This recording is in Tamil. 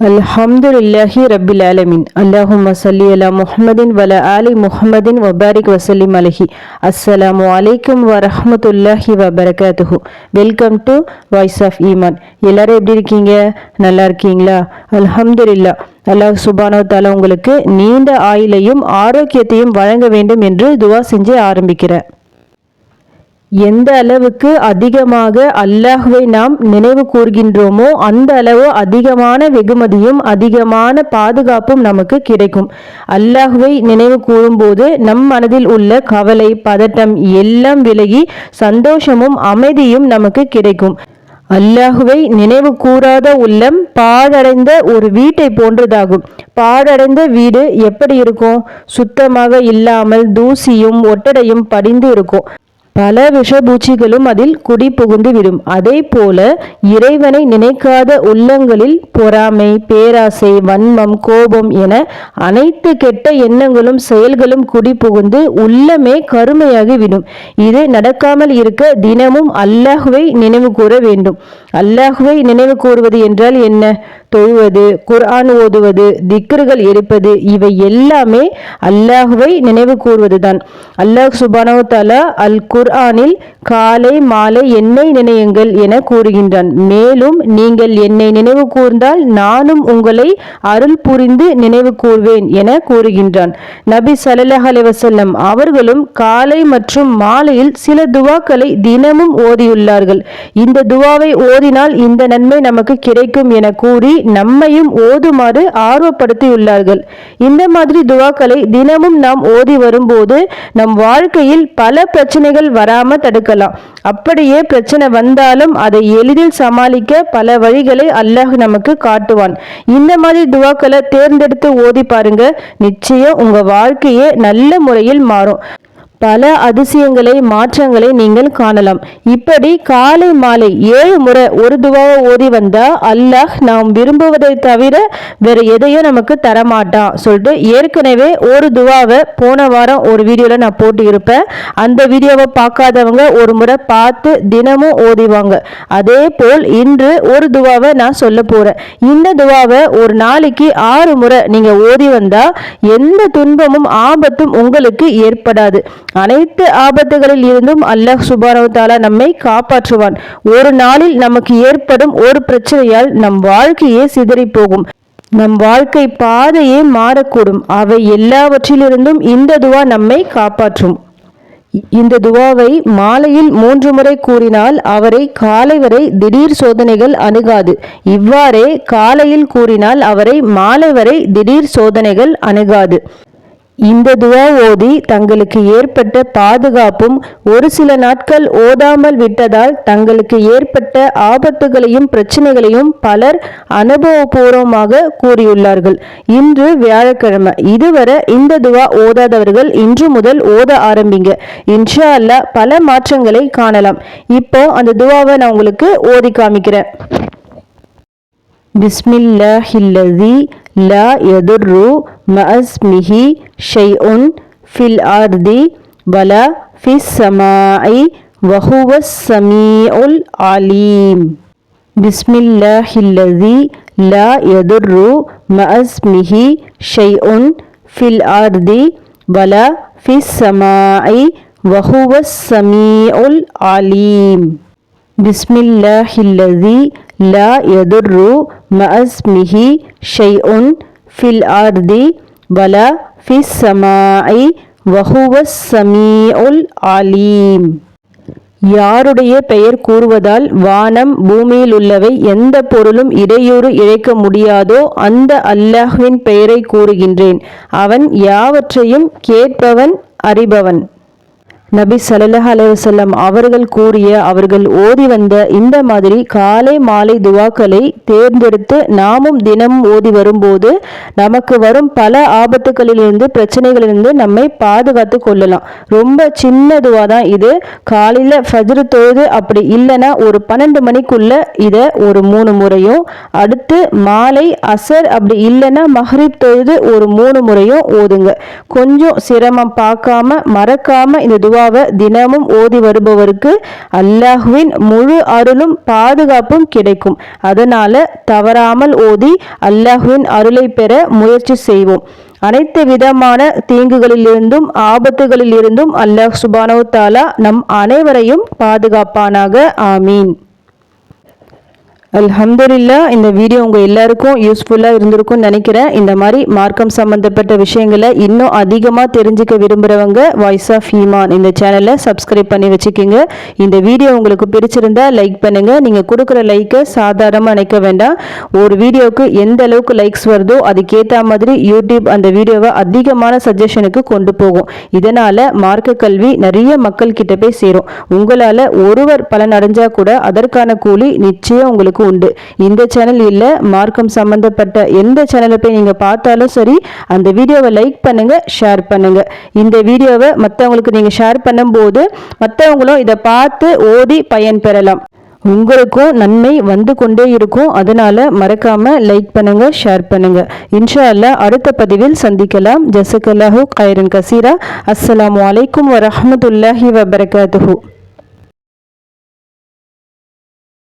அல்ஹம்துலில்லாஹி ரபில் ஆலமின். அல்லாஹும் வசல்லி அலா முஹம்மதின் வல ஆலி முஹமதின் வபாரிக் வசலிம் அலஹி. அஸ்ஸலாமு அலைக்கும் வரஹ்மத்துல்லாஹி வபரகாத்துஹு. வெல்கம் டு வாய்ஸ் ஆஃப் ஈமான். எல்லாரும் எப்படி இருக்கீங்க? நல்லா இருக்கீங்களா? அல்ஹம்துலில்லா. அல்லாஹ் சுபானோ தாலா உங்களுக்கு நீண்ட ஆயுளையும் ஆரோக்கியத்தையும் வழங்க வேண்டும் என்று துவா செஞ்சு ஆரம்பிக்கிறேன் எந்த அளவுக்கு அதிகமாக அல்லாஹுவை நாம் நினைவு கூர்கின்றோமோ அந்த அளவு அதிகமான வெகுமதியும் அதிகமான பாதுகாப்பும் நமக்கு கிடைக்கும். அல்லாஹுவை நினைவு கூறும்போது நம் மனதில் உள்ள கவலை பதட்டம் எல்லாம் விலகி சந்தோஷமும் அமைதியும் நமக்கு கிடைக்கும். அல்லாஹுவை நினைவு கூறாத உள்ளம் பாழடைந்த ஒரு வீட்டை போன்றதாகும். பாழடைந்த வீடு எப்படி இருக்கும்? சுத்தமாக இல்லாமல் தூசியும் ஒட்டடையும் படிந்து இருக்கும். பல விஷபூச்சிகளும் அதில் குடி புகுந்து விடும். அதே போல இறைவனை நினைக்காத உள்ளங்களில் பொறாமை பேராசை வன்மம் கோபம் என அனைத்து கெட்ட எண்ணங்களும் செயல்களும் குடி புகுந்து உள்ளமே கருமையாகி விடும். இது நடக்காமல் இருக்க தினமும் அல்லாஹுவை நினைவு கூற வேண்டும். அல்லாஹுவை நினைவு கூறுவது என்றால் என்ன? தொழுவது குர்ஆன் ஓதுவது திக்ருகள் எடுப்பது இவை எல்லாமே அல்லாஹுவை நினைவு கூறுவதுதான் அல்லாஹ் சுபானோ தலா அல் குர்ஆனில் காலை மாலை என்னை நினையுங்கள் என கூறுகின்றான். மேலும் நீங்கள் என்னை நினைவு கூர்ந்தால் நானும் உங்களை அருள் புரிந்து நினைவு கூர்வேன் என கூறுகின்றான். நபி சல்லாஹ் அலைவசல்லம் அவர்களும் காலை மற்றும் மாலையில் சில துவாக்களை தினமும் ஓதியுள்ளார்கள். இந்த துவாவை ஓதினால் இந்த நன்மை நமக்கு கிடைக்கும் என கூறி நம்மையும் ஓதுமாறு ஆர்வப்படுத்தியுள்ளார்கள். இந்த மாதிரி துவாக்களை தினமும் நாம் ஓதி வரும்போது நம் வாழ்க்கையில் பல பிரச்சனைகள் வராம தடுக்கலாம். அப்படியே பிரச்சனை வந்தாலும் அதை எளிதில் சமாளிக்க பல வழிகளை அல்லாஹ் நமக்கு காட்டுவான். இந்த மாதிரி துவாக்களை தேர்ந்தெடுத்து ஓதி பாருங்க. நிச்சயம் உங்க வாழ்க்கையே நல்ல முறையில் மாறும். பல அதிசயங்களை மாற்றங்களை நீங்கள் காணலாம். இப்படி காலை மாலை ஏழு முறை ஒரு துவாவை ஓதி வந்தா அல்லாஹ் நாம் விரும்புவதை தவிர வேற எதையும் நமக்கு தரமாட்டான். சொல்லிட்டு ஏற்கனவே ஒரு துவாவை போன வாரம் ஒரு வீடியோவில் நான் போட்டு இருப்பேன் அந்த வீடியோவை பார்க்காதவங்க ஒரு முறை பார்த்து தினமும் ஓதிவாங்க. அதே போல் இன்று ஒரு துவாவை நான் சொல்ல போறேன். இந்த துவாவை ஒரு நாளைக்கு ஆறு முறை நீங்க ஓதி வந்தா எந்த துன்பமும் ஆபத்தும் உங்களுக்கு ஏற்படாது. அனைத்து ஆபத்துகளில் இருந்தும் அல்லாஹ் சுபானவு தாலா நம்மை காப்பாற்றுவான். ஒரு நாளில் நமக்கு ஏற்படும் ஒரு பிரச்சனையால் நம் வாழ்க்கையே சிதறி போகும். நம் வாழ்க்கை பாதையே மாறக்கூடும். அவை எல்லாவற்றிலிருந்தும் இந்த துவா நம்மை காப்பாற்றும். இந்த துவாவை மாலையில் மூன்று முறை கூறினால் அவரை காலை வரை திடீர் சோதனைகள் அணுகாது. இவ்வாறே காலையில் கூறினால் அவரை மாலை வரை திடீர் சோதனைகள் அணுகாது. இந்த துவா ஓதி தங்களுக்கு ஏற்பட்ட பாதுகாப்பும் ஒரு சில நாட்கள் ஓதாமல் விட்டதால் தங்களுக்கு ஏற்பட்ட ஆபத்துகளையும் பிரச்சனைகளையும் பலர் அனுபவபூர்வமாக கூறியுள்ளார்கள். இன்று வியாழக்கிழமை. இதுவரை இந்த துவா ஓதாதவர்கள் இன்று முதல் ஓத ஆரம்பிங்க. இன்ஷா அல்லா பல மாற்றங்களை காணலாம். இப்போ அந்த துவாவை நான் உங்களுக்கு ஓதி காமிக்கிறேன். பிஸ்மில்லாஹில்லதி லா எதுர்ரு மஅஸ்மிஹி ஷைஉன் ஃபில் ஆர்தி வலா ஃபிஸ் சமாஇ வஹுவஸ் சமீஉல் அலீம் பிஸ்மில்லாஹில்லதி லா எதுர்ரு மஅஸ்மிஹி ஷைஉன் ஃபில் ஆர்தி வலா ஃபிஸ் சமாஇ வஹுவஸ் சமீஉல் அலீம் பிஸ்மில்லாஹில்லதி லா எதுர்ரு மஅஸ்மிஹி ஷைஉன் ஃபில் ஆர்தி வலா ஃபிஸ் வஹுவ வஹுவஸ் சமீஉல் அலீம் யாருடைய பெயர் கூறுவதால் வானம் பூமியில் உள்ளவை எந்த பொருளும் இடையூறு இழைக்க முடியாதோ அந்த அல்லாஹ்வின் பெயரை கூறுகின்றேன். அவன் யாவற்றையும் கேட்பவன் அறிபவன். நபி சல்லாஹ் அலுவலம் அவர்கள் கூறிய அவர்கள் ஓதி வந்த இந்த மாதிரி காலை மாலை துவாக்களை தேர்ந்தெடுத்து நாமும் தினமும் ஓதி வரும்போது நமக்கு வரும் பல ஆபத்துகளிலிருந்து பிரச்சனைகளிலிருந்து நம்மை பாதுகாத்து கொள்ளலாம். ரொம்ப சின்ன துவா தான் இது. காலையில் ஃபஜ்ரு தொழுது அப்படி இல்லைன்னா ஒரு பன்னெண்டு மணிக்குள்ள இதை ஒரு மூணு முறையும் அடுத்து மாலை அசர் அப்படி இல்லைன்னா மஹ்ரீப் தொழுது ஒரு மூணு முறையும் ஓதுங்க. கொஞ்சம் சிரமம் பார்க்காம மறக்காம இந்த துவா துவாவை தினமும் ஓதி வருபவருக்கு அல்லாஹுவின் முழு அருளும் பாதுகாப்பும் கிடைக்கும். அதனால தவறாமல் ஓதி அல்லாஹுவின் அருளை பெற முயற்சி செய்வோம். அனைத்து விதமான தீங்குகளிலிருந்தும் ஆபத்துகளிலிருந்தும் அல்லாஹ் சுபானோ தாலா நம் அனைவரையும் பாதுகாப்பானாக. ஆமீன். அல்ஹம்துலில்லா இந்த வீடியோ உங்கள் எல்லாருக்கும் யூஸ்ஃபுல்லாக இருந்திருக்கும்னு நினைக்கிறேன். இந்த மாதிரி மார்க்கம் சம்மந்தப்பட்ட விஷயங்களை இன்னும் அதிகமாக தெரிஞ்சுக்க விரும்புகிறவங்க வாய்ஸ் ஆஃப் ஈமான் இந்த சேனலை சப்ஸ்கிரைப் பண்ணி வச்சுக்கோங்க. இந்த வீடியோ உங்களுக்கு பிடிச்சிருந்தா லைக் பண்ணுங்கள் நீங்கள் கொடுக்குற லைக்கை சாதாரணமாக நினைக்க வேண்டாம். ஒரு வீடியோவுக்கு எந்த அளவுக்கு லைக்ஸ் வருதோ அதுக்கேற்ற மாதிரி யூடியூப் அந்த வீடியோவை அதிகமான சஜஷனுக்கு கொண்டு போகும். இதனால் மார்க்க கல்வி நிறைய மக்கள் கிட்ட போய் சேரும். உங்களால் ஒருவர் பலன் அடைஞ்சால் கூட அதற்கான கூலி நிச்சயம் உங்களுக்கு உண்டு. இந்த சேனல் இல்லை மார்க்கம் சம்பந்தப்பட்ட எந்த சேனலை போய் நீங்கள் பார்த்தாலும் சரி அந்த வீடியோவை லைக் பண்ணுங்க ஷேர் பண்ணுங்க. இந்த வீடியோவை மற்றவங்களுக்கு நீங்கள் ஷேர் பண்ணும்போது மற்றவங்களும் இதை பார்த்து ஓதி பயன் பெறலாம். உங்களுக்கும் நன்மை வந்து கொண்டே இருக்கும். அதனால மறக்காம லைக் பண்ணுங்க ஷேர் பண்ணுங்க. இன்ஷா அடுத்த பதிவில் சந்திக்கலாம். ஜசக்கல்லாஹு கைரன் கசீரா. அஸ்ஸலாமு அலைக்கும் வரமத்துல்லாஹி வபரகாத்து